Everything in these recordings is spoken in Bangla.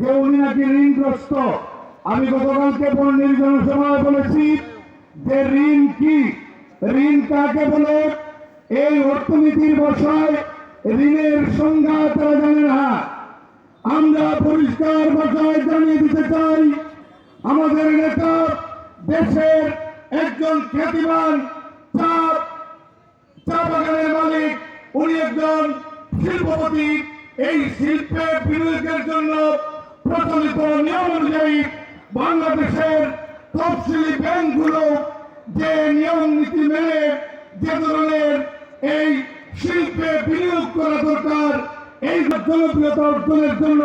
যে উনি নাকি ঋণগ্রস্ত। আমি গতকালকে বন্যের জনসভায় বলেছি যে ঋণ কি? ঋণ কাকে বলে? এই অর্থনীতির বসায় ঋণের সংজ্ঞা তারা জানে না। আমরা পরিষ্কার ভাষায় জানিয়ে দিতে চাই, আমাদের নেতা দেশের একজন খ্যাতিমান চা চা বাগানের মালিক, উনি একজন শিল্পপতি। এই শিল্পের বিনিয়োগের জন্য প্রচলিত নিয়ম অনুযায়ী বাংলাদেশের তফসিলি ব্যাংকগুলো যে নিয়ম নীতি মেনে যে ধরনের এই শিল্পে বিনিয়োগ করা দরকার, এই জনপ্রিয়তা অর্জনের জন্য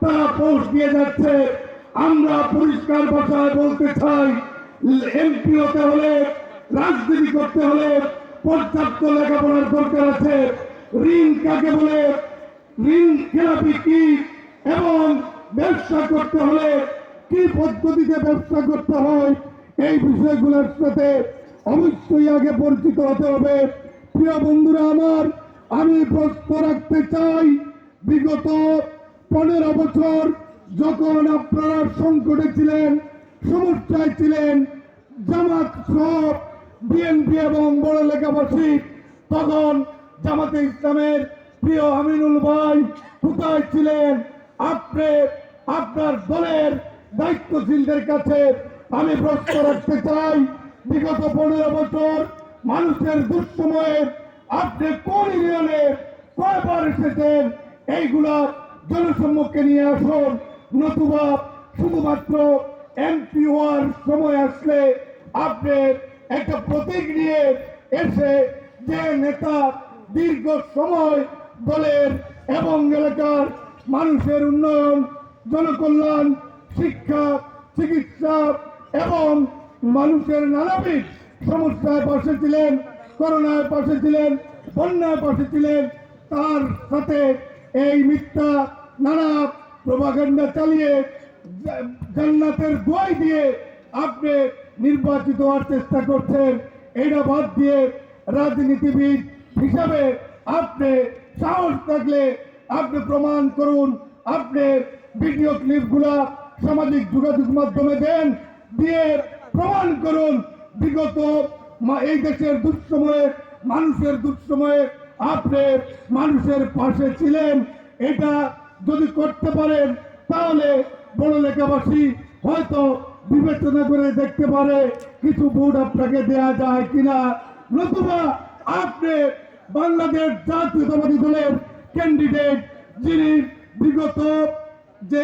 তারা পোস্ট দিয়ে যাচ্ছে। আমরা পরিষ্কার ভাষায় বলতে চাই, এমপি হতে হলে, রাজনীতি করতে হলে পর্যাপ্ত লেখাপড়ার দরকার আছে। ঋণ কাকে বলে? ঋণ খেলাপি কি? এবং ব্যবসা করতে হলে কি পদ্ধতিতে ব্যবসা করতে হয়, এই বিষয়গুলোর সাথে অবশ্যই আগে পরিচিত হতে হবে। প্রিয় বন্ধুরা আমার, আমি প্রশ্ন রাখতে চাই, বিগত পনেরো বছর যখন আপনারা সংকটে ছিলেন, সমস্যায় ছিলেন, জামাত সহ বিএনপি এবং বড় লেখাবাসী তখন জামাতে ইসলামের প্রিয় আমিনুল ভাই কোথায় ছিলেন? আপনি আপনার দলের দায়িত্বশীলদের কাছে আমি প্রশ্ন রাখতে চাই, বিগত পনেরো বছর মানুষের দুঃসময়ে আপনি কোন ইউনিয়নে কয়বার এসেছেন? এইগুলা জনসম্মুখে নিয়ে আসুন। নতুবা শুধুমাত্র এমপি হওয়ার সময় আসলে আপনি একটা প্রতীক নিয়ে এসে যে নেতা দীর্ঘ সময় দলের এবং এলাকার মানুষের উন্নয়ন, জনকল্যাণ, শিক্ষা, চিকিৎসা এবং মানুষের নানাবিধ সমস্যায় পাশে ছিলেন, করোনায় পাশে ছিলেন, বন্যায় পাশে ছিলেন, তার সাথে এই মিথ্যা, নানা প্রভাকাণ্ডা চালিয়ে জান্নাতের দোয়াই দিয়ে আপনি নির্বাচিত হওয়ার চেষ্টা করছেন। এটা বাদ দিয়ে রাজনীতিবিদ হিসাবে আপনি সাহস থাকলে আপনি প্রমাণ করুন, আপনি ভিডিও ক্লিপগুলা সামাজিক যোগাযোগ মাধ্যমে দেন, দিয়ে প্রমাণ করুন, বিগত এই দেশের দুঃসময়ে, মানুষের দুঃসময়ে আপনি মানুষের পাশে ছিলেন। এটা যদি করতে পারেন, তাহলে বড় লেখাবাসী হয়তো বিবেচনা করে দেখতে পারে কিছু ভোট আপনাকে দেয়া যায় কিনা। নতুবা আপনি বাংলাদেশ জাতীয়তাবাদী দলের ক্যান্ডিডেট যিনি বিগত যে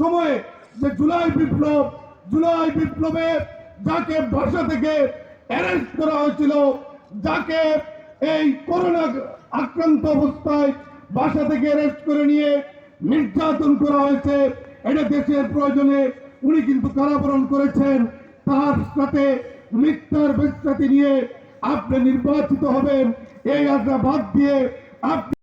সময়ে, যে জুলাই বিপ্লব, জুলাই বিপ্লবে যাকে ভাষা থেকে অ্যারেস্ট করা হয়েছিল, যাকে এই করোনা আক্রান্ত অবস্থায় বাসা থেকে অ্যারেস্ট করে নিয়ে নির্যাতন করা হয়েছে, এটা দেশের প্রয়োজনে উনি কিন্তু কারাবরণ করেছেন। তার সাথে মিথ্যার বিশ্বাতি নিয়ে আপনি নির্বাচিত হবেন, এই আশা বাদ দিয়ে আপনি